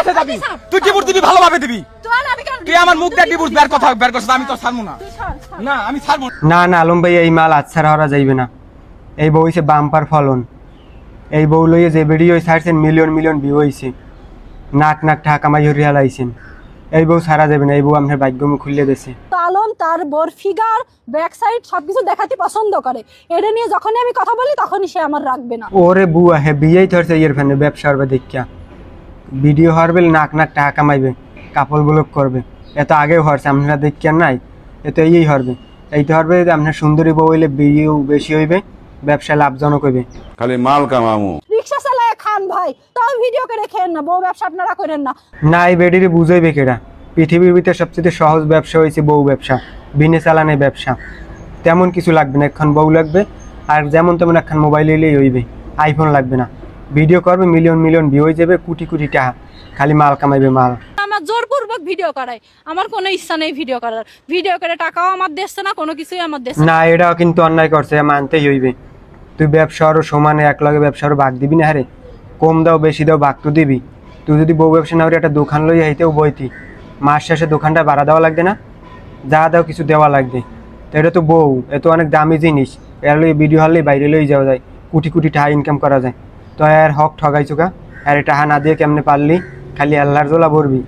বাসা যাবি? তুই ডিভোর্স দিবি ভালোভাবে দিবি। তুই আমার মুখ দিয়ে ডিভোর্স বের কথা বের করছিস আমি তো ছাড়বো না। তুই ছাড়, ছাড়। না আমি ছাড়বো না। না না আলম ভাই এই মাল আচ্ছা হরা যাইবে না। এই বউ হইছে বাম্পার ফলন। এই বউ লইয়ে যে ভিডিও ছাড়ছেন মিলিয়ন মিলিয়ন ভিউ হইছে। নাক নাক টাকা কামাই হরি হালাইছেন এই বউ সারা যাবে না এই বউ আপনার ভাগ্যমু খুললে দেছে। তো আলম তার বোর ফিগার ব্যাক সাইড সবকিছু দেখাতে পছন্দ করে। এটা নিয়ে যখনই আমি কথা বলি তখনই সে আমার রাখবে না। ওরে বুয়া হে বিয়েই ধরছে ইয়ের ফ্যানে ব্যবসা হবে দেখিয়া। ভিডিও হরবে নাক নাক টাকা কামাইবে কাপড় ব্লক করবে। এত আগেও হরছে আপনারা দেখিয়া নাই এত এই হরবে এই তো হরবে আপনার সুন্দরী বউ হইলে বিয়েও বেশি হইবে ব্যবসা লাভজনক হইবে। খালি মাল কামামু। রিক্সা চালায় খান ভাই তাও ভিডিও করে খেয়েন না বউ ব্যবসা আপনারা করেন না। না এই বেডিরে বুঝাইবে কেডা? পৃথিবীর ভিতরে সবচেয়ে সহজ ব্যবসা হয়েছে বউ ব্যবসা বিনে চালানে ব্যবসা। তেমন কিছু লাগবে না এখন বউ লাগবে আর যেমন তেমন এখন মোবাইল এলেই হইবে আইফোন লাগবে না। ভিডিও করবে মিলিয়ন মিলিয়ন ভিউ হয়ে যাবে কোটি কোটি টাকা খালি মাল কামাইবে মাল। আমার জোরপূর্বক ভিডিও করায়। আমার কোনো ইচ্ছা নেই ভিডিও করার। ভিডিও করে টাকাও আমার দেশে না কোনো কিছুই আমার দেশে না। এটাও কিন্তু অন্যায় করছে মানতেই হইবে। তুই ব্যবসারও সমানে এক লগে ব্যবসারও ভাগ দিবি না হারে কম দাও বেশি দাও ভাগ তো দিবি। তুই যদি বউ ব্যবসা না হলে একটা দোকান লই হাইতেও বইতি মাস শেষে দোকানটা ভাড়া দেওয়া লাগবে না? যা দাও কিছু দেওয়া লাগবে। তো এটা তো বউ এ তো অনেক দামি জিনিস। এর লই ভিডিও হলেই বাইরে লই যাওয়া যায়। কোটি কোটি টাকা ইনকাম করা যায়। তো এর হক ঠগাইছো কা? আর টাকা না দিয়ে কেমনে পারলি? খালি আল্লাহর জোলা ভরবি।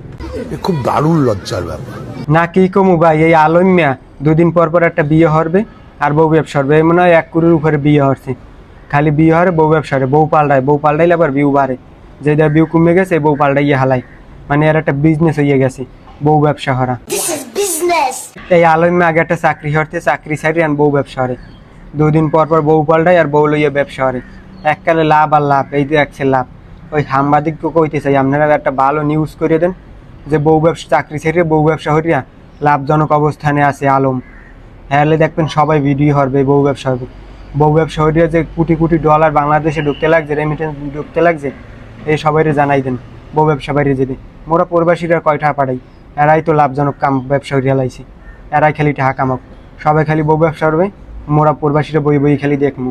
খুব দারুণ লজ্জার ব্যাপার। না কি কমু ভাই এই আলম্যা দুদিন পর পর একটা বিয়ে হরবে আর বউ ব্যবসা হবে মনে হয় এক কুড়ির উপরে বিয়ে হরছে। খালি বিয়ে হরে বউ ব্যবসা হরে। বউ পাল্টায় বউ পাল্টাইলে আবার বিউ বাড়ে। যে দেয় বিউ কমে গেছে বউ পাল্টাইয়ে হালাই মানে এর একটা বিজনেস হয়ে গেছে বউ ব্যবসা হরা। এই আলম্যা আগে একটা চাকরি হরতে চাকরি সাইডে আর বউ ব্যবসা হরে। দুদিন পর পর বউ পাল্টায় আর বউ লইয়ে ব্যবসা হরে। এককালে লাভ আর লাভ, এই যে একছে লাভ। ওই সাংবাদিককে কইতে চাই আপনারা একটা ভালো নিউজ করে দেন, যে বউ ব্যবসা, চাকরি ছেড়ে বউ ব্যবসা হরিয়া লাভজনক অবস্থানে আছে আলম। হ্যাঁ দেখবেন সবাই ভিডিও হবে বউ ব্যবসা হবে। বউ ব্যবসা হরিয়া যে কোটি কোটি ডলার বাংলাদেশে ঢুকতে লাগছে রেমিটেন্স ঢুকতে লাগছে, এই সবাই জানাই দেন, বউ ব্যবসা বাইরে যেতে। মোরা প্রবাসীরা কয়টা পাঠাই, এরাই তো লাভজনক কাম ব্যবসা হরিয়া লাইছি, এরাই খালি টাকা কামাক। সবাই খালি বউ ব্যবসা করবে মোরা প্রবাসীরা বই বই খালি দেখমু।